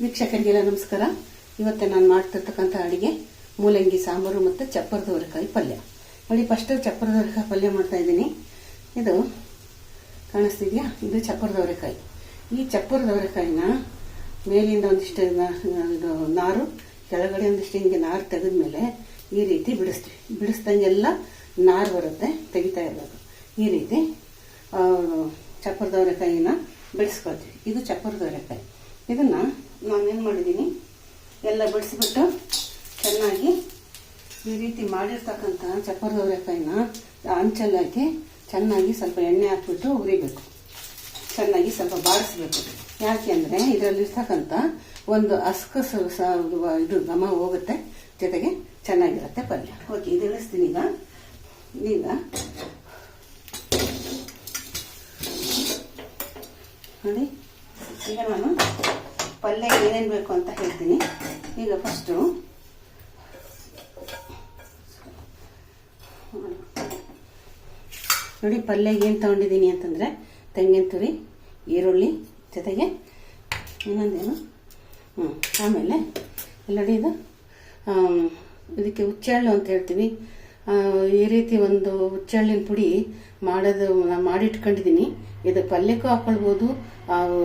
ವೀಕ್ಷಕರಿಗೆಲ್ಲ ನಮಸ್ಕಾರ. ಇವತ್ತು ನಾನು ಮಾಡ್ತಿರ್ತಕ್ಕಂಥ ಅಡಿಗೆ ಮೂಲಂಗಿ ಸಾಂಬಾರು ಮತ್ತು ಚಪ್ಪರದವರೆಕಾಯಿ ಪಲ್ಯ. ನೋಡಿ ಫಸ್ಟ್ ಚಪ್ಪರದವರೆಕಾಯಿ ಪಲ್ಯ ಮಾಡ್ತಾ ಇದ್ದೀನಿ. ಇದು ಕಾಣಿಸ್ತಿದ್ಯಾ? ಇದು ಚಪ್ಪರದವರೆಕಾಯಿ ಈ ಚಪ್ಪರದವರೆಕಾಯಿನ ಮೇಲಿಂದ ಒಂದಿಷ್ಟು ಇದು ನಾರು, ಕೆಳಗಡೆ ಒಂದಿಷ್ಟು ಹಿಂಗೆ ನಾರು ತೆಗೆದ್ಮೇಲೆ ಈ ರೀತಿ ಬಿಡಿಸ್ತೀವಿ. ಬಿಡಿಸ್ದಂಗೆಲ್ಲ ನಾರು ಬರುತ್ತೆ, ತೆಗಿತಾ ಇರಬೇಕು. ಈ ರೀತಿ ಚಪ್ಪರದವರೆಕಾಯಿನ ಬಿಡಿಸ್ಕೊಳ್ತೀವಿ ಇದು ಚಪ್ಪರದವರೆಕಾಯಿ ಇದನ್ನು ನಾನೇನು ಮಾಡಿದ್ದೀನಿ? ಎಲ್ಲ ಬಿಡಿಸ್ಬಿಟ್ಟು ಚೆನ್ನಾಗಿ ಈ ರೀತಿ ಮಾಡಿರ್ತಕ್ಕಂಥ ಚಪ್ಪರದವರೆಕಾಯಿನ ದೋರೆಕಾಯಿನ ಹಾಕಿ ಚೆನ್ನಾಗಿ ಸ್ವಲ್ಪ ಎಣ್ಣೆ ಹಾಕ್ಬಿಟ್ಟು ಉರಿಬೇಕು ಚೆನ್ನಾಗಿ ಸ್ವಲ್ಪ ಬಾಡಿಸ್ಬೇಕು. ಯಾಕೆ ಅಂದರೆ ಇದರಲ್ಲಿರ್ತಕ್ಕಂಥ ಒಂದು ಅಸ್ಕ ಇದು ಘಮ ಹೋಗುತ್ತೆ. ಜೊತೆಗೆ ಚೆನ್ನಾಗಿರುತ್ತೆ ಪಲ್ಯ. ಓಕೆ, ಇದು ಇಳಿಸ್ತೀನಿ ಈಗ. ಈಗ ನೋಡಿ. ಈಗ ನಾನು ಪಲ್ಯ ಏನೇನು ಬೇಕು ಅಂತ ಹೇಳ್ತೀನಿ. ಈಗ ಫಸ್ಟು ನೋಡಿ ಪಲ್ಯ ಏನು ತೊಗೊಂಡಿದ್ದೀನಿ ಅಂತಂದರೆ ತೆಂಗಿನ ತುರಿ, ಈರುಳ್ಳಿ ಜೊತೆಗೆ ಇನ್ನೊಂದೇನು? ಹ್ಞೂ ಆಮೇಲೆ ನೋಡಿ ಇದು ಇದಕ್ಕೆ ಹುಚ್ಚೆಳ್ಳು ಅಂತ ಹೇಳ್ತೀವಿ. ಈ ರೀತಿ ಒಂದು ಹುಚ್ಚೆಳ್ಳಿನ ಪುಡಿ ಮಾಡೋದು ಮಾಡಿಟ್ಕೊಂಡಿದ್ದೀನಿ. ಇದು ಪಲ್ಯಕ್ಕೂ ಹಾಕೊಳ್ಬೋದು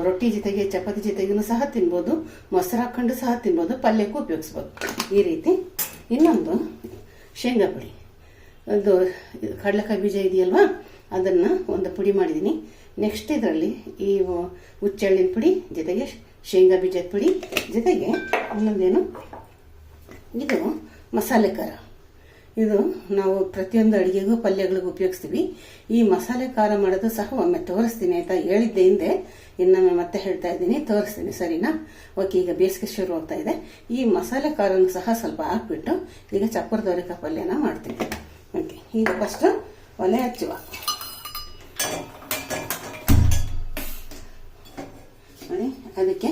ರೊಟ್ಟಿ ಜೊತೆಗೆ, ಚಪಾತಿ ಜೊತೆಗೂ ಸಹ ತಿನ್ಬೋದು, ಮೊಸರು ಹಾಕೊಂಡು ಸಹ ತಿನ್ಬೋದು, ಪಲ್ಯಕ್ಕೂ ಉಪಯೋಗಿಸ್ಬೋದು. ಈ ರೀತಿ ಇನ್ನೊಂದು ಶೇಂಗಾ ಪುಡಿ. ಒಂದು ಕಡಲೆಕಾಯಿ ಬೀಜ ಇದೆಯಲ್ವಾ? ಅದನ್ನು ಒಂದು ಪುಡಿ ಮಾಡಿದ್ದೀನಿ. ನೆಕ್ಸ್ಟ್ ಇದರಲ್ಲಿ ಈ ಹುಚ್ಚೆಳ್ಳಿನ ಪುಡಿ, ಜೊತೆಗೆ ಶೇಂಗಾ ಬೀಜದ ಪುಡಿ, ಜೊತೆಗೆ ಇನ್ನೊಂದೇನು? ಇದು ಮಸಾಲೆ ಖಾರ. ಇದು ನಾವು ಪ್ರತಿಯೊಂದು ಅಡುಗೆಗೂ, ಪಲ್ಯಗಳಿಗೂ ಉಪಯೋಗಿಸ್ತೀವಿ. ಈ ಮಸಾಲೆ ಖಾರ ಮಾಡೋದು ಸಹ ಒಮ್ಮೆ ತೋರಿಸ್ತೀನಿ, ಆಯ್ತಾ? ಹೇಳಿದ್ದೆ ಹಿಂದೆ. ಇನ್ನೊಮ್ಮೆ ಮತ್ತೆ ಹೇಳ್ತಾ ಇದ್ದೀನಿ. ತೋರಿಸ್ತೀನಿ, ಸರಿನಾ? ಓಕೆ, ಈಗ ಬೇಸಿಗೆ ಶುರು ಆಗ್ತಾ ಇದೆ. ಈ ಮಸಾಲೆ ಖಾರನ್ನು ಸಹ ಸ್ವಲ್ಪ ಹಾಕ್ಬಿಟ್ಟು, ಈಗ ಚಪ್ಪರದವರೆಕಾಯಿ ಪಲ್ಯನ ಮಾಡ್ತೀನಿ. ಓಕೆ, ಈಗ ಫಸ್ಟ್ ಒಲೆ ಹಚ್ಚುವ. ಅದಕ್ಕೆ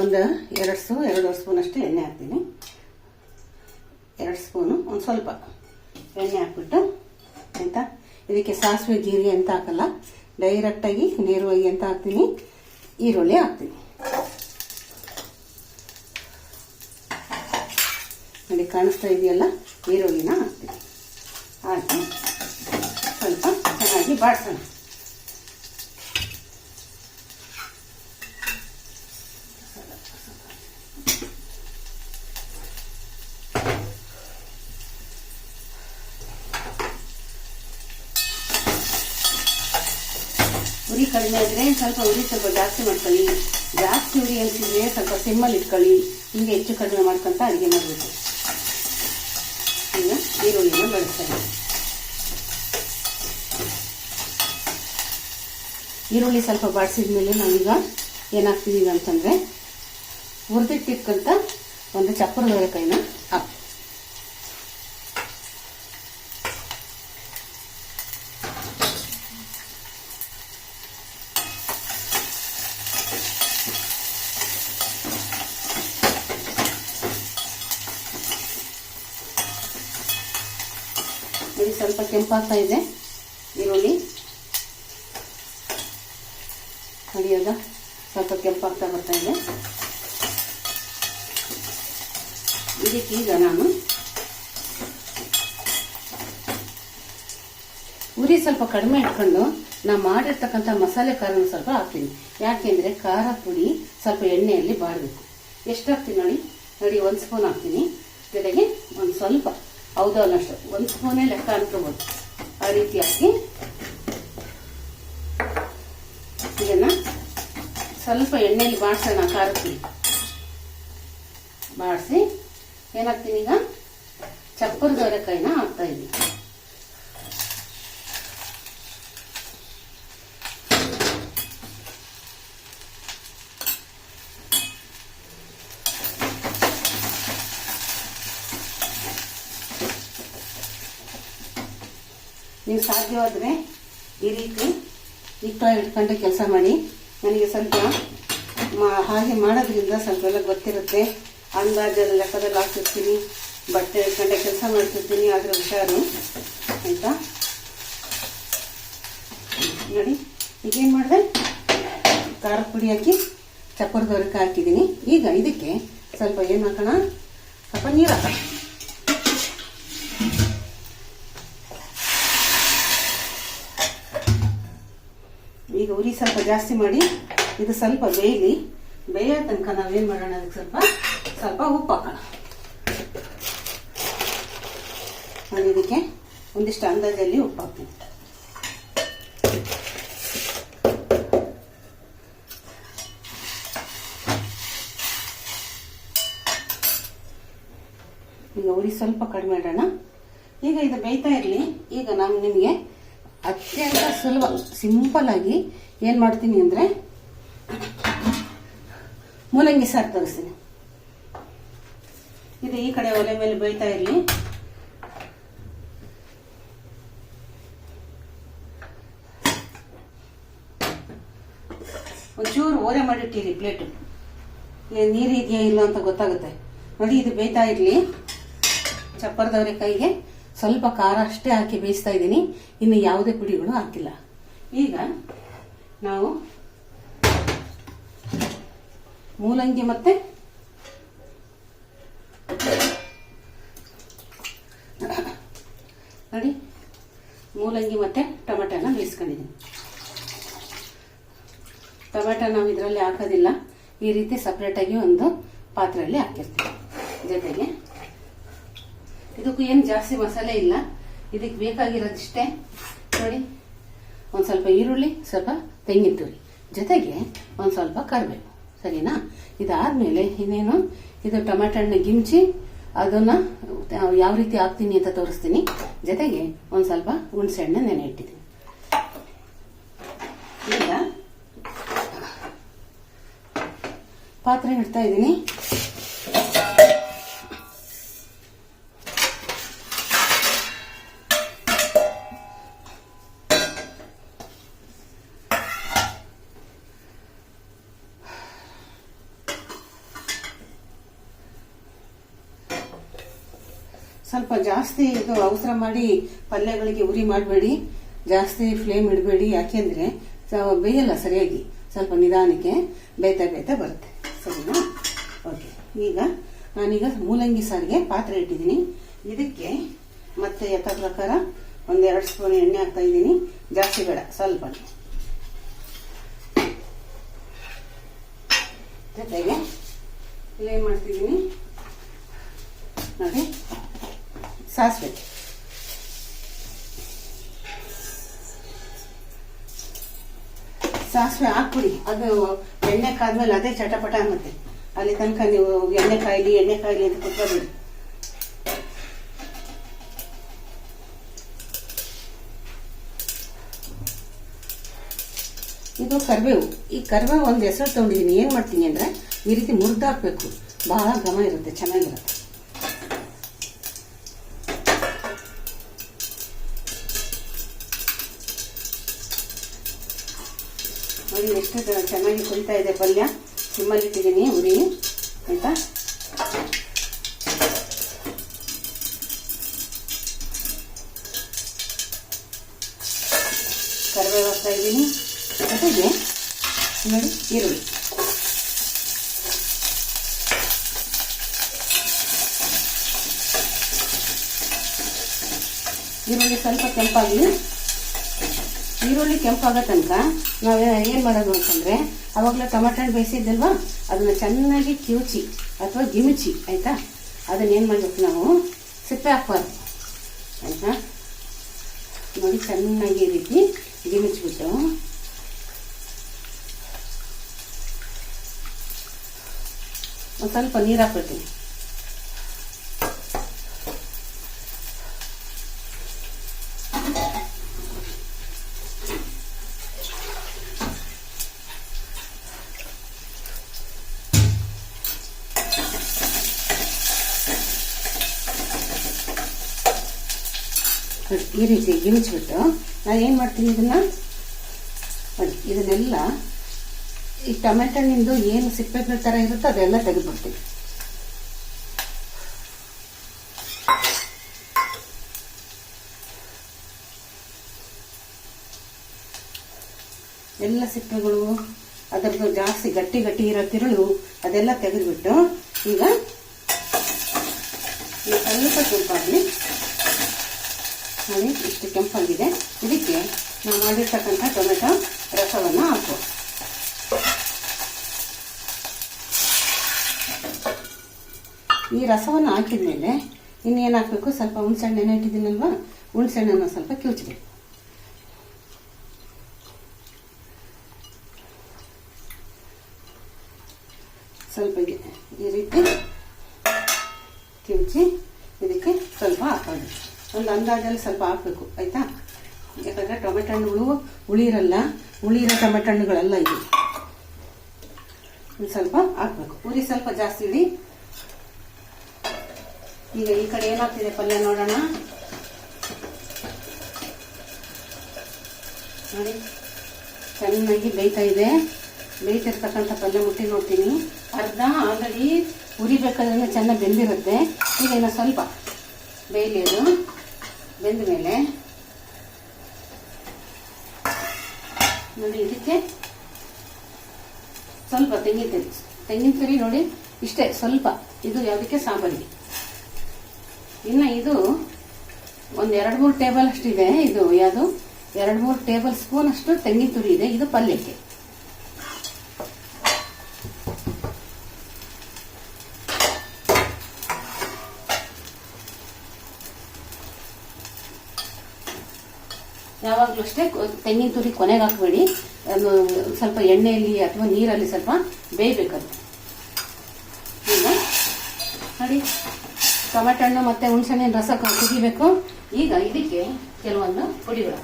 ಒಂದು ಎರಡು ಸ್ಪೂ, ಎರಡೂವರೆ ಸ್ಪೂನ್ ಅಷ್ಟು ಎಣ್ಣೆ ಹಾಕ್ತೀನಿ. ಎರಡು ಸ್ಪೂನು, ಒಂದು ಸ್ವಲ್ಪ ಎಣ್ಣೆ ಹಾಕ್ಬಿಟ್ಟು, ಆಯಿತಾ? ಇದಕ್ಕೆ ಸಾಸಿವೆ, ಜೀರಿಗೆ ಅಂತ ಹಾಕಲ್ಲ ಡೈರೆಕ್ಟಾಗಿ ನೇರವಾಗಿ ಅಂತ ಹಾಕ್ತೀನಿ? ಈರುಳ್ಳಿ ಹಾಕ್ತೀನಿ. ನೋಡಿ, ಕಾಣಿಸ್ತಾ ಇದೆಯಲ್ಲ? ಈರುಳ್ಳಿನ ಹಾಕ್ತೀನಿ. ಹಾಕಿ, ಸ್ವಲ್ಪ ಚೆನ್ನಾಗಿ ಬಾಡ್ಸೋಣ. ಉರಿ ಕಡಿಮೆ ಆದರೆ ಸ್ವಲ್ಪ ಉರಿ ಸ್ವಲ್ಪ ಜಾಸ್ತಿ ಮಾಡ್ಕೊಳ್ಳಿ. ಜಾಸ್ತಿ ಉರಿ ಅನಿಸಿದ್ರೆ ಸ್ವಲ್ಪ ಸಿಮ್ಮಲ್ಲಿ ಇಟ್ಕೊಳ್ಳಿ. ಹಿಂಗೆ ಹೆಚ್ಚು ಕಡಿಮೆ ಮಾಡ್ಕೊಂತ ಅಡುಗೆ ಮಾಡಬೇಕು. ಈಗ ಈರುಳ್ಳಿನ ಬಳಸ್ತಾರೆ ಈರುಳ್ಳಿ ಸ್ವಲ್ಪ ಬಾಡಿಸಿದ್ಮೇಲೆ ನಾವೀಗ ಏನಾಗ್ತಿದ್ದೀವಿ ಅಂತಂದರೆ ಹುರಿದಿಟ್ಟಿಕ್ಕಂತ ಒಂದು ಚಪ್ಪರದ ಹಾಕಿ ನೋಡಿ ಸ್ವಲ್ಪ ಕೆಂಪಾಗ್ತಾ ಇದೆ. ಈರುಳ್ಳಿ. ಕಡಿಯೋದ ಸ್ವಲ್ಪ ಕೆಂಪಾಗ್ತಾ ಬರ್ತಾ ಇದೆ. ಇದಕ್ಕೆ ಈಗ ನಾನು ಉರಿ ಸ್ವಲ್ಪ ಕಡಿಮೆ ಇಟ್ಕೊಂಡು ನಾ ಮಾಡಿರ್ತಕ್ಕಂಥ ಮಸಾಲೆ ಖಾರನ ಸ್ವಲ್ಪ ಹಾಕ್ತೀನಿ. ಯಾಕೆಂದ್ರೆ ಖಾರ ಪುಡಿ ಸ್ವಲ್ಪ ಎಣ್ಣೆಯಲ್ಲಿ ಬಾಡಬೇಕು. ಎಷ್ಟು ಹಾಕ್ತೀನಿ ನೋಡಿ? ನೋಡಿ, ಒಂದು ಸ್ಪೂನ್ ಹಾಕ್ತೀನಿ. ಜೊತೆಗೆ ಒಂದು ಸ್ವಲ್ಪ. ಹೌದು ಅನ್ನಷ್ಟು. ಒಂದು ಸ್ಪೂನೇ ಲೆಕ್ಕ ಅನ್ಕೋಬೋದು. ಆ ರೀತಿಯಾಗಿ. ಇದನ್ನು ಸ್ವಲ್ಪ ಎಣ್ಣೆಯಲ್ಲಿ ಬಾಡ್ಸೋಣ ಖಾರ ಪುಡಿ ಬಾಡಿಸಿ, ಏನಾಗ್ತೀನಿ ಈಗ? ಚಪ್ಪರದವರೆಕಾಯಿನ ಹಾಕ್ತಾ ಇದ್ದೀನಿ. ನೀವು ಸಾಧ್ಯವಾದರೆ ಈ ರೀತಿ ಇಟ್ಟು ಇಟ್ಕೊಂಡು ಕೆಲಸ ಮಾಡಿ. ನನಗೆ ಸ್ವಲ್ಪ ಹಾಗೆ ಮಾಡೋದ್ರಿಂದ ಸ್ವಲ್ಪ ಎಲ್ಲ ಗೊತ್ತಿರುತ್ತೆ. ಅಂದಾಜಲ್ಲಿ ಲೆಕ್ಕದಲ್ಲಿ ಹಾಕ್ತಿರ್ತೀನಿ. ಬಟ್ಟೆ ಇಟ್ಕೊಂಡೆ ಕೆಲಸ ಮಾಡ್ತಿರ್ತೀನಿ. ಆದರೆ ಹುಷಾರು. ಅಂತ ನೋಡಿ, ಈಗೇನು ಮಾಡಿದೆ? ಖಾರದ ಪುಡಿ ಹಾಕಿ ಚಪ್ಪರದವರೆಗೆ ಹಾಕಿದ್ದೀನಿ. ಈಗ ಇದಕ್ಕೆ ಸ್ವಲ್ಪ ಏನು ಹಾಕೋಣ? ಸ್ವಲ್ಪ ನೀರು ಹಾಕೋಣ. ಉರಿ ಸ್ವಲ್ಪ ಜಾಸ್ತಿ ಮಾಡಿ, ಇದು ಸ್ವಲ್ಪ ಬೇಯಲಿ, ಬೇಯೋ ತನಕ ನಾವೇನು ಮಾಡೋಣ ಅದಕ್ಕೆ ಸ್ವಲ್ಪ ಸ್ವಲ್ಪ ಉಪ್ಪು ಹಾಕೋಣ. ನಾನು ಇದಕ್ಕೆ ಒಂದಿಷ್ಟು ಅಂದಾಜಲ್ಲಿ ಉಪ್ಪು ಹಾಕ್ತೀನಿ. ಈಗ ಉರಿ ಸ್ವಲ್ಪ ಕಡಿಮೆ ಇಡೋಣ ಈಗ ಇದು ಬೇಯ್ತಾ ಇರಲಿ. ಈಗ ನಾನು ನಿಮಗೆ ಅತ್ಯಂತ ಸುಲಭ ಸಿಂಪಲ್ ಆಗಿ ಏನು ಮಾಡ್ತೀನಿ ಅಂದರೆ ಮೂಲಂಗಿ ಸಾರು ತರಿಸ್ತೀನಿ. ಇದು ಈ ಕಡೆ ಒಲೆ ಮೇಲೆ ಬೇಯ್ತಾ ಇರಲಿ. ಒಂಚೂರು ಓರೆ ಮಾಡಿಟ್ಟಿರಿ ಪ್ಲೇಟು ನೀರು ಇದೆಯಾ ಇಲ್ಲ ಅಂತ ಗೊತ್ತಾಗುತ್ತೆ. ನೋಡಿ, ಇದು ಬೇಯ್ತಾ ಇರಲಿ. ಚಪ್ಪರದವರೆ ಕೈಗೆ ಸ್ವಲ್ಪ ಖಾರ ಅಷ್ಟೇ ಹಾಕಿ ಬೇಯಿಸ್ತಾ ಇದ್ದೀನಿ. ಇನ್ನು ಯಾವುದೇ ಪುಡಿಗಳು ಹಾಕಿಲ್ಲ. ಈಗ ನಾವು ಮೂಲಂಗಿ ಮತ್ತೆ ನೋಡಿ, ಮೂಲಂಗಿ ಮತ್ತೆ ಟೊಮೆಟೋನ ಬೇಯಿಸ್ಕೊಂಡಿದ್ದೀನಿ. ಟೊಮೆಟೊ ನಾವು ಇದರಲ್ಲಿ ಹಾಕೋದಿಲ್ಲ. ಈ ರೀತಿ ಸಪ್ರೇಟಾಗಿ ಒಂದು ಪಾತ್ರೆಯಲ್ಲಿ ಹಾಕಿರ್ತೀವಿ. ಜೊತೆಗೆ ಇದಕ್ಕೂ ಏನು ಜಾಸ್ತಿ ಮಸಾಲೆ ಇಲ್ಲ. ಇದಕ್ಕೆ ಬೇಕಾಗಿರೋದಿಷ್ಟೇ. ನೋಡಿ ಒಂದು ಸ್ವಲ್ಪ ಈರುಳ್ಳಿ, ಸ್ವಲ್ಪ ತೆಂಗಿನ ತುರಿ. ಜೊತೆಗೆ ಒಂದು ಸ್ವಲ್ಪ ಕರಿಬೇವು. ಸರಿನಾ? ಇದಾದ್ಮೇಲೆ ಇನ್ನೇನು? ಇದು ಟೊಮೆಟೊನ ಗಿಮ್ಚಿ ಅದನ್ನ ಯಾವ ರೀತಿ ಹಾಕ್ತೀನಿ ಅಂತ ತೋರಿಸ್ತೀನಿ. ಜೊತೆಗೆ ಒಂದು ಸ್ವಲ್ಪ ಹುಣಸೆಹಣ್ಣು ನೆನೆ ಇಟ್ಟಿದ್ದೀನಿ ಈಗ ಪಾತ್ರೆ ಇಡ್ತಾ ಇದ್ದೀನಿ. ಸ್ವಲ್ಪ ಜಾಸ್ತಿ ಇದು ಅವಸರ ಮಾಡಿ ಪಲ್ಯಗಳಿಗೆ ಉರಿ ಮಾಡಬೇಡಿ. ಜಾಸ್ತಿ ಫ್ಲೇಮ್ ಇಡಬೇಡಿ. ಯಾಕೆಂದ್ರೆ ಬೇಯಲ್ಲ ಸರಿಯಾಗಿ. ಸ್ವಲ್ಪ ನಿಧಾನಕ್ಕೆ ಬೇಯ್ತಾ ಬೇಯ್ತಾ ಬರುತ್ತೆ. ಸರಿನಾ? ಓಕೆ ಈಗ ನಾನೀಗ ಮೂಲಂಗಿ ಸಾರಿಗೆ ಪಾತ್ರೆ ಇಟ್ಟಿದ್ದೀನಿ. ಇದಕ್ಕೆ ಮತ್ತೆ ಯಥ ಪ್ರಕಾರ ಒಂದೆರಡು ಸ್ಪೂನ್ ಎಣ್ಣೆ ಹಾಕ್ತಾ ಇದ್ದೀನಿ. ಜಾಸ್ತಿ ಬೇಡ, ಸ್ವಲ್ಪ. ಜೊತೆಗೆ, ಇಲ್ಲೇನು ಮಾಡ್ತಿದ್ದೀನಿ? ನೋಡಿ. ಸಾಸಿವೆ ಸಾಸಿವೆ ಹಾಕ್ಬಿಡಿ ಅದು ಎಣ್ಣೆ ಕಾದ್ಮೇಲೆ ಅದೇ ಚಟಪಟ ಅನ್ನತ್ತೆ ಅಲ್ಲಿ ತನಕ ನೀವು ಎಣ್ಣೆ ಕಾಯಿಲಿ ಎಣ್ಣೆ ಕಾಯಿಲಿ ಅಂತ ಕುತ್ಕೋಬೇಡಿ ಇದು ಕರಿಬೇವು. ಈ ಕರಿಬೇವು ಒಂದು ಹೆಸರು ತಗೊಂಡಿದ್ದೀನಿ. ಏನು ಮಾಡ್ತೀನಿ ಅಂದರೆ ಈ ರೀತಿ ಮುರಿದಾಕಬೇಕು. ಭಾಳ ಘಮ ಇರುತ್ತೆ, ಚೆನ್ನಾಗಿರುತ್ತೆ. ನೋಡಿ ಎಷ್ಟು ಚೆನ್ನಾಗಿ ಕುರಿತಾ ಇದೆ ಪಲ್ಯ. ಸಿಮ್ಮಲ್ಲಿ ಇಟ್ಟಿದ್ದೀನಿ ಉರಿ ಆಯ್ತಾ? ಕರಿಬೇವು ಹಾಕ್ತಾ ಇದ್ದೀನಿ. ಜೊತೆಗೆ ನೋಡಿ, ಈರುಳ್ಳಿ. ಈರುಳ್ಳಿ ಸ್ವಲ್ಪ ಕೆಂಪಾಗಲಿ. ಈರುಳ್ಳಿ ಕೆಂಪಾಗೋ ತನಕ ನಾವು ಏನು ಮಾಡೋದು ಅಂತಂದರೆ ಟೊಮೆಟೊ ಹಣ್ಣು ಬೇಯಿಸಿದ್ದಲ್ವಾ? ಅದನ್ನು ಚೆನ್ನಾಗಿ ಕಿವುಚಿ ಅಥವಾ ಗಿಮಿಚಿ ಆಯಿತಾ? ಅದನ್ನ ಏನು ಮಾಡಬೇಕು ನಾವು? ಸಿಪ್ಪೆ ಹಾಕ್ಬಾರ್ದು. ಆಯಿತಾ? ನೋಡಿ, ಚೆನ್ನಾಗಿ ಈ ರೀತಿ ಗಿಮಿಚ್ಬಿಟ್ಟು ಒಂದು ಸ್ವಲ್ಪ ನೀರು ಹಾಕ್ಬಿಡ್ತೀನಿ ನೋಡಿ, ಈ ರೀತಿ ಗಿಣಿಸ್ಬಿಟ್ಟು ನಾನು ಏನು ಮಾಡ್ತೀನಿ ಇದನ್ನು? ಇದನ್ನೆಲ್ಲ ಈ ಟೊಮೆಟೊ ಹಣ್ಣಿಂದು ಏನು ಸಿಪ್ಪೆಗಳ ಥರ ಇರುತ್ತೋ ಅದೆಲ್ಲ ತೆಗೆದುಬಿಡ್ತೀನಿ. ಎಲ್ಲ ಸಿಪ್ಪೆಗಳು, ಅದರದ್ದು ಜಾಸ್ತಿ ಗಟ್ಟಿ ಗಟ್ಟಿ ಇರೋ ತಿರುಳು ಅದೆಲ್ಲ ತೆಗೆದುಬಿಟ್ಟು ಈಗ ಸ್ವಲ್ಪ ಸ್ವಲ್ಪ ನೋಡಿ ಇಷ್ಟು ಕೆಂಪಾಗಿದೆ ಇದಕ್ಕೆ ನಾವು ಮಾಡಿರ್ತಕ್ಕಂಥ ಟೊಮೆಟೊ ರಸವನ್ನು ಹಾಕುವ. ಈ ರಸವನ್ನು ಹಾಕಿದ್ಮೇಲೆ ಇನ್ನೇನು ಹಾಕಬೇಕು? ಸ್ವಲ್ಪ ಹುಣಸೆಹಣ್ಣೆನ ಇಟ್ಟಿದ್ದೀನಲ್ವಾ ಹುಣಸೆಹಣ್ಣನ್ನು ಸ್ವಲ್ಪ ಕಿವುಚಬೇಕು. ಸ್ವಲ್ಪ ಈ ರೀತಿ ಕಿವುಚಿ ಇದಕ್ಕೆ ಸ್ವಲ್ಪ ಹಾಕೋದು ಒಂದು ಅಂದಾಜಲ್ಲಿ ಸ್ವಲ್ಪ ಹಾಕ್ಬೇಕು, ಆಯ್ತಾ? ಯಾಕಂದ್ರೆ ಟೊಮೆಟೊ ಹಣ್ಣುಗಳು ಉಳಿರಲ್ಲ ಉಳಿರೋ ಟೊಮೆಟೊ ಹಣ್ಣುಗಳೆಲ್ಲ ಇದು ಸ್ವಲ್ಪ ಹಾಕ್ಬೇಕು. ಉರಿ ಸ್ವಲ್ಪ ಜಾಸ್ತಿ ಇಡಿ. ಈಗ ಈ ಕಡೆ ಏನಾಗ್ತಿದೆ ಪಲ್ಯ ನೋಡೋಣ. ನೋಡಿ, ಚೆನ್ನಾಗಿ ಬೇಯ್ತಾ ಇದೆ. ಬೇಯ್ತಿರ್ತಕ್ಕಂಥ ಪಲ್ಯ ಮುಟ್ಟಿ ನೋಡ್ತೀನಿ. ಅರ್ಧ ಆಲ್ರೆಡಿ ಉರಿಬೇಕಾದ್ರೆ ಚೆನ್ನಾಗಿ ಬೆಂದಿರುತ್ತೆ. ಈಗ ಸ್ವಲ್ಪ ಬೇಯಲಿ ಅದು. ಬೆಂದ ಮೇಲೆ ನೋಡಿ ಇದಕ್ಕೆ ಸ್ವಲ್ಪ ತೆಂಗಿನ ತುರಿ ತೆಂಗಿನ ತುರಿ ನೋಡಿ ಇಷ್ಟೇ ಸ್ವಲ್ಪ. ಇದು ಯಾವುದಕ್ಕೆ? ಸಾಂಬಾರಿಗೆ. ಇನ್ನು ಇದು ಒಂದು ಎರಡು ಮೂರು ಟೇಬಲ್ ಅಷ್ಟಿದೆ. ಇದು ಯಾವುದು? ಎರಡು ಮೂರು ಟೇಬಲ್ ಸ್ಪೂನ್ ಅಷ್ಟು ತೆಂಗಿನ ತುರಿ ಇದೆ. ಇದು ಪಲ್ಯಕ್ಕೆ. ಯಾವಾಗಲೂ ಅಷ್ಟೇ ತೆಂಗಿನ ತುರಿ ಕೊನೆಗೆ ಹಾಕಬೇಡಿ ಸ್ವಲ್ಪ ಎಣ್ಣೆಯಲ್ಲಿ ಅಥವಾ ನೀರಲ್ಲಿ ಸ್ವಲ್ಪ ಬೇಯಬೇಕದು. ಈಗ ನೋಡಿ, ಟೊಮೆಟೊ ಹಣ್ಣು ಮತ್ತು ಹುಣಸೆಹಣ್ಣಿನ ರಸ ಕುದಿಬೇಕು. ಈಗ ಇದಕ್ಕೆ ಕೆಲವೊಂದು ಪುಡಿಗಳು.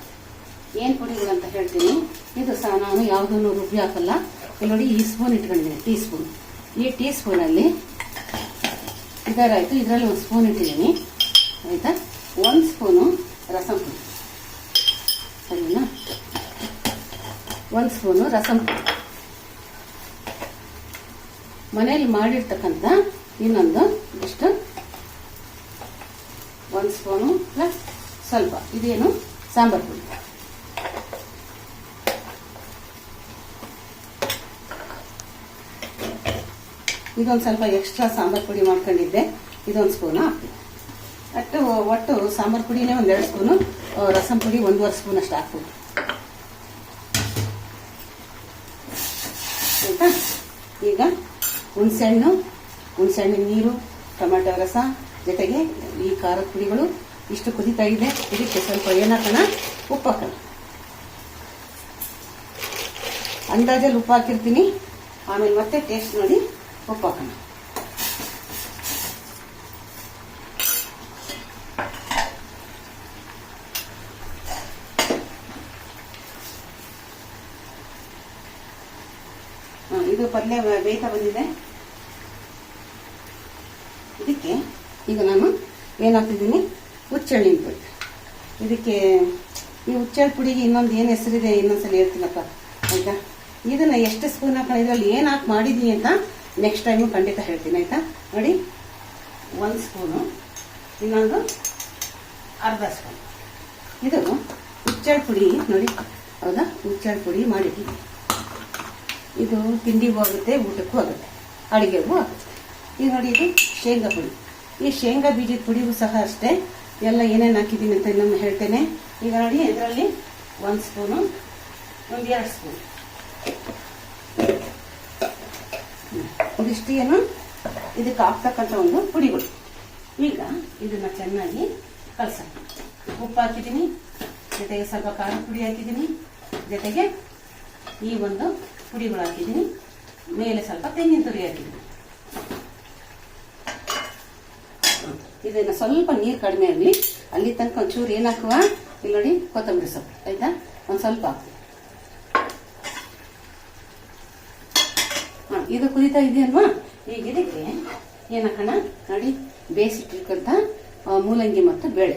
ಏನು ಪುಡಿಗಳು ಅಂತ ಹೇಳ್ತೀನಿ. ಇದು ಸಹ ನಾನು ಯಾವುದನ್ನು ರುಬ್ಬಿ ಹಾಕಲ್ಲ. ಇಲ್ಲಿ ನೋಡಿ, ಈ ಸ್ಪೂನ್ ಇಟ್ಕೊಂಡಿದ್ದೀನಿ ಟೀ ಸ್ಪೂನ್ ಈ ಟೀ ಸ್ಪೂನಲ್ಲಿ ಇದರಾಯಿತು, ಇದರಲ್ಲಿ ಒಂದು ಸ್ಪೂನ್ ಇಟ್ಟಿದ್ದೀನಿ. ಆಯಿತಾ? ಒಂದು ಸ್ಪೂನು ರಸಂ ಪುಡಿ. ಸರಿನಾ? ಒಂದು ಸ್ಪೂನು ರಸಂ. ಮನೆಯಲ್ಲಿ ಮಾಡಿರ್ತಕ್ಕಂಥ ಇನ್ನೊಂದು ಇಷ್ಟು. ಒಂದು ಸ್ಪೂನು ಪ್ಲಸ್ ಸ್ವಲ್ಪ, ಇದೇನು? ಸಾಂಬಾರ್ ಪುಡಿ. ಇದೊಂದು ಸ್ವಲ್ಪ ಎಕ್ಸ್ಟ್ರಾ ಸಾಂಬಾರ್ ಪುಡಿ ಮಾಡ್ಕೊಂಡಿದ್ದೆ. ಇದೊಂದು ಸ್ಪೂನು. ಹಾಕ್ತೀನಿ ಅಟ್ಟು, ಒಟ್ಟು ಸಾಂಬಾರ್ ಪುಡಿನೇ ಒಂದೆರಡು ಸ್ಪೂನು. ರಸಂ ಪುಡಿ ಒಂದೂವರೆ ಸ್ಪೂನ್ ಅಷ್ಟು ಹಾಕ್ಬೋದು. ಆಯ್ತಾ? ಈಗ ಹುಣಸೆಹಣ್ಣು, ಹುಣಸೆಹಣ್ಣಿನ ನೀರು, ಟೊಮೆಟೊ ರಸ, ಜೊತೆಗೆ ಈ ಖಾರದ ಪುಡಿಗಳು. ಇಷ್ಟು ಕುದಿತಾ ಇದೆ. ಇದಕ್ಕೆ ಸ್ವಲ್ಪ ಏನಾಕೋಣ ಉಪ್ಪು ಹಾಕೋಣ. ಅಂದಾಜಲ್ಲಿ ಉಪ್ಪು ಹಾಕಿರ್ತೀನಿ. ಆಮೇಲೆ ಮತ್ತೆ ಟೇಸ್ಟ್ ನೋಡಿ ಉಪ್ಪು ಹಾಕೋಣ. ಇದು ಪಲ್ಯ ಬೇಯ್ತ ಬಂದಿದೆ. ಇದಕ್ಕೆ ಈಗ ನಾನು ಏನಾಗ್ತಿದ್ದೀನಿ? ಉಚ್ಚಳ್ಳಿ ಪುಡಿ ಇದಕ್ಕೆ ಈ ಹುಚ್ಚಳ್ಳಿ ಪುಡಿಗೆ ಇನ್ನೊಂದು ಏನು ಹೆಸರಿದೆ, ಇನ್ನೊಂದ್ಸಲ ಹೇಳ್ತೀನಪ್ಪ. ಆಯ್ತಾ? ಇದನ್ನ ಎಷ್ಟು ಸ್ಪೂನ್ ಹಾಕೋಣ? ಇದರಲ್ಲಿ ಏನು ಹಾಕಿ ಮಾಡಿದ್ದೀನಿ ಅಂತ ನೆಕ್ಸ್ಟ್ ಟೈಮು ಖಂಡಿತ ಹೇಳ್ತೀನಿ, ಆಯ್ತಾ? ನೋಡಿ. ಒಂದು ಸ್ಪೂನು ಇನ್ನೊಂದು ಅರ್ಧ ಸ್ಪೂನ್ ಇದು ಹುಚ್ಚಳ್ಳಿ ಪುಡಿ, ನೋಡಿ. ಹೌದಾ? ಹುಚ್ಚಳ್ಳಿ ಪುಡಿ ಮಾಡಿದ್ದೀನಿ. ಇದು ತಿಂಡಿಗೂ ಆಗುತ್ತೆ ಊಟಕ್ಕೂ ಆಗುತ್ತೆ ಅಡುಗೆಗೂ ಆಗುತ್ತೆ. ಈಗ ನೋಡಿ ಇದು ಶೇಂಗಾ ಪುಡಿ. ಈ ಶೇಂಗಾ ಬೀಜದ ಪುಡಿಗೂ ಸಹ ಅಷ್ಟೇ, ಎಲ್ಲ ಏನೇನು ಹಾಕಿದ್ದೀನಿ ಅಂತ ಇನ್ನೊಮ್ಮೆ ಹೇಳ್ತೇನೆ. ಈಗ ನೋಡಿ ಇದರಲ್ಲಿ ಒಂದು ಸ್ಪೂನು, ಒಂದು ಎರಡು ಸ್ಪೂನ್. ಇದಿಷ್ಟು ಏನು? ಇದಕ್ಕೆ ಹಾಕ್ತಕ್ಕಂಥ ಒಂದು ಪುಡಿಗಳು. ಈಗ ಇದನ್ನ ಚೆನ್ನಾಗಿ ಕಲಸೋಣ. ಉಪ್ಪು ಹಾಕಿದ್ದೀನಿ, ಜೊತೆಗೆ ಸ್ವಲ್ಪ ಖಾರದ ಪುಡಿ ಹಾಕಿದ್ದೀನಿ, ಜೊತೆಗೆ ಈ ಒಂದು ಪುಡಿಗಳು ಹಾಕಿದ್ದೀನಿ ಮೇಲೆ ಸ್ವಲ್ಪ ತೆಂಗಿನ ತುರಿ ಹಾಕಿದ್ದೀನಿ. ಇದನ್ನು ಸ್ವಲ್ಪ ನೀರು ಕಡಿಮೆ ಆಗಲಿ. ಅಲ್ಲಿ ತನಕ ಒಂಚೂರು ಏನು ಹಾಕುವ? ಇಲ್ಲಿ ನೋಡಿ ಕೊತ್ತಂಬರಿ ಸೊಪ್ಪು ಆಯ್ತಾ? ಒಂದು ಸ್ವಲ್ಪ ಹಾಕು. ಹಾಂ ಇದು ಕುದೀತಾ ಇದೆಯಲ್ವಾ? ಈಗ ಇದಕ್ಕೆ ಏನು ಹಾಕೋಣ? ನೋಡಿ ಬೇಯಿಸಿಟ್ಟಿರ್ತಕ್ಕಂಥ ಆ, ಮೂಲಂಗಿ ಮತ್ತು ಬೇಳೆ.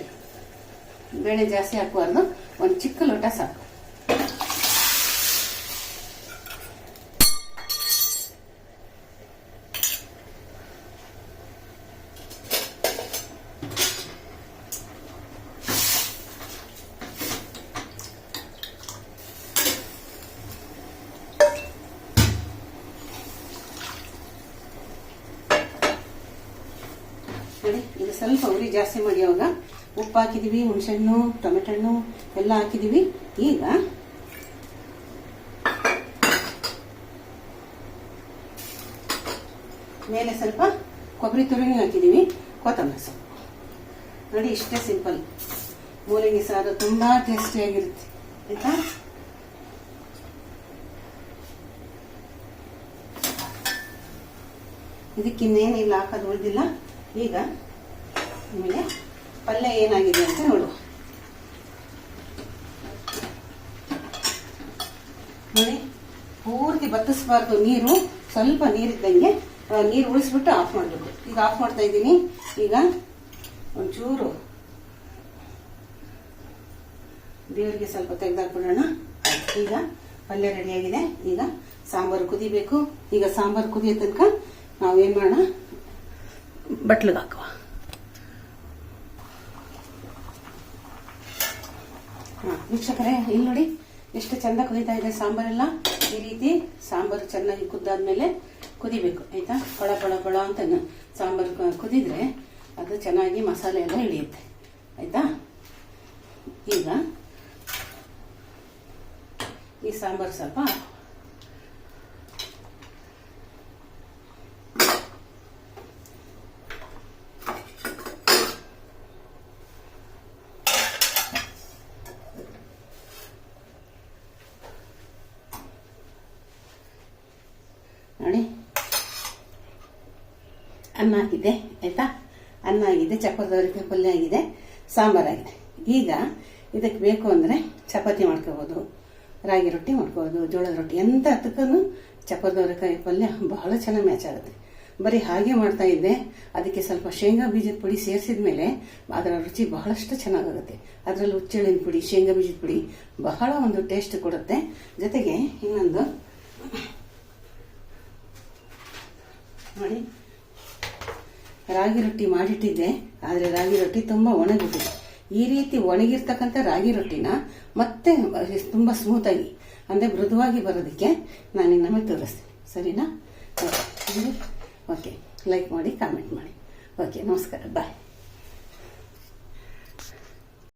ಬೇಳೆ ಜಾಸ್ತಿ ಹಾಕಬಾರ್ದು ಒಂದು ಚಿಕ್ಕ ಲೋಟ ಸಾಕು. ಇದು ಸ್ವಲ್ಪ ಉರಿ ಜಾಸ್ತಿ ಮಾಡಿ ಅವಾಗ ಉಪ್ಪು ಹಾಕಿದೀವಿ, ಹುಣಸೆಹಣ್ಣು ಟೊಮೆಟೊ ಹಣ್ಣು ಎಲ್ಲ ಹಾಕಿದೀವಿ. ಈಗ ಮೇಲೆ ಸ್ವಲ್ಪ ಕೊಬ್ಬರಿ ತುರಿನೂ ಹಾಕಿದೀವಿ, ಕೊತ್ತಂಬರಿ ಸೊಪ್ಪು. ನೋಡಿ, ಇಷ್ಟೇ ಸಿಂಪಲ್ ಮೂಲಂಗಿ ಸಾರು ತುಂಬಾ ಟೇಸ್ಟಿಯಾಗಿರುತ್ತೆ ಆಯ್ತಾ? ಇದಕ್ಕಿನ್ನೇನಿಲ್ಲ ಹಾಕೋದು ಉಳಿದಿಲ್ಲ. ಈಗ ನಿಮಗೆ ಪಲ್ಯ ಏನಾಗಿದೆ ಅಂತ ನೋಡುವ ನೋಡಿ, ಪೂರ್ತಿ ಬತ್ತಿಸಬಾರ್ದು ನೀರು, ಸ್ವಲ್ಪ ನೀರಿದ್ದಂಗೆ ಇದ್ದಂಗೆ ನೀರು ಉಳಿಸ್ಬಿಟ್ಟು ಆಫ್ ಮಾಡಬೇಕು. ಈಗ ಆಫ್ ಮಾಡ್ತಾ ಇದ್ದೀನಿ. ಈಗ ಒಂಚೂರು ದೇವರಿಗೆ ಸ್ವಲ್ಪ ತೆಗೆದಾಕ್ಬಿಡೋಣ. ಈಗ ಪಲ್ಯ ರೆಡಿಯಾಗಿದೆ ಈಗ ಸಾಂಬಾರು ಕುದಿಬೇಕು. ಈಗ ಸಾಂಬಾರು ಕುದಿಯೋ ತನಕ ನಾವು ಏನು ಮಾಡೋಣ? ಬಟ್ಲಿಗೆ ಹಾಕುವ. ವೀಕ್ಷಕರೇ, ಇಲ್ಲಿ ನೋಡಿ, ಎಷ್ಟು ಚಂದ ಕುದೀತಾ ಇದೆ ಸಾಂಬಾರೆಲ್ಲ. ಈ ರೀತಿ ಸಾಂಬಾರು ಚೆನ್ನಾಗಿ ಕುದ್ದಾದ್ಮೇಲೆ ಕುದಿಬೇಕು, ಆಯ್ತಾ? ಪಳ ಪಳ ಪಳ ಅಂತ ಸಾಂಬಾರು ಕುದಿದ್ರೆ ಅದು ಚೆನ್ನಾಗಿ ಮಸಾಲೆ ಎಲ್ಲ ಹಿಡಿಯುತ್ತೆ ಆಯ್ತಾ? ಈಗ ಈ ಸಾಂಬಾರು ಸ್ವಲ್ಪ ನೋಡಿ ಅನ್ನ ಇದೆ ಆಯ್ತಾ? ಅನ್ನ ಆಗಿದೆ, ಚಪಾತಿ ಪಲ್ಯ ಆಗಿದೆ ಸಾಂಬಾರಾಗಿದೆ ಈಗ ಇದಕ್ಕೆ ಬೇಕು ಅಂದರೆ ಚಪಾತಿ ಮಾಡ್ಕೋಬೋದು, ರಾಗಿ ರೊಟ್ಟಿ ಮಾಡ್ಕೋಬೋದು, ಜೋಳದ ರೊಟ್ಟಿ ಎಂಥ ಹತ್ತಕ್ಕೂ ಚಪಾತಿ ಪಲ್ಯ ಬಹಳ ಚೆನ್ನಾಗಿ ಮ್ಯಾಚ್ ಆಗುತ್ತೆ. ಬರೀ ಹಾಗೆ ಮಾಡ್ತಾ ಇದ್ದೆ ಅದಕ್ಕೆ ಸ್ವಲ್ಪ ಶೇಂಗಾ ಬೀಜದ ಪುಡಿ ಸೇರಿಸಿದ ಮೇಲೆ ಅದರ ರುಚಿ ಬಹಳಷ್ಟು ಚೆನ್ನಾಗಾಗುತ್ತೆ. ಅದರಲ್ಲಿ ಹುಚ್ಚೆಳ್ಳಿನ ಪುಡಿ, ಶೇಂಗಾ ಬೀಜದ ಪುಡಿ ಬಹಳ ಒಂದು ಟೇಸ್ಟ್ ಕೊಡುತ್ತೆ. ಜೊತೆಗೆ ಇನ್ನೊಂದು, ನೋಡಿ. ರಾಗಿ ರೊಟ್ಟಿ ಮಾಡಿಟ್ಟಿದ್ದೆ, ಆದರೆ ರಾಗಿ ರೊಟ್ಟಿ ತುಂಬ ಒಣಗಿಬಿಟ್ಟಿದೆ ಈ ರೀತಿ ಒಣಗಿರ್ತಕ್ಕಂಥ ರಾಗಿ ರೊಟ್ಟಿನ ಮತ್ತೆ ತುಂಬ ಸ್ಮೂತಾಗಿ ಅಂದರೆ ಮೃದುವಾಗಿ ಬರೋದಕ್ಕೆ ನಾನು ಇನ್ನೊಮ್ಮೆ ತೋರಿಸ್ತೀನಿ. ಸರಿನಾ? ಓಕೆ ಲೈಕ್ ಮಾಡಿ ಕಾಮೆಂಟ್ ಮಾಡಿ. ಓಕೆ ನಮಸ್ಕಾರ. ಬಾಯ್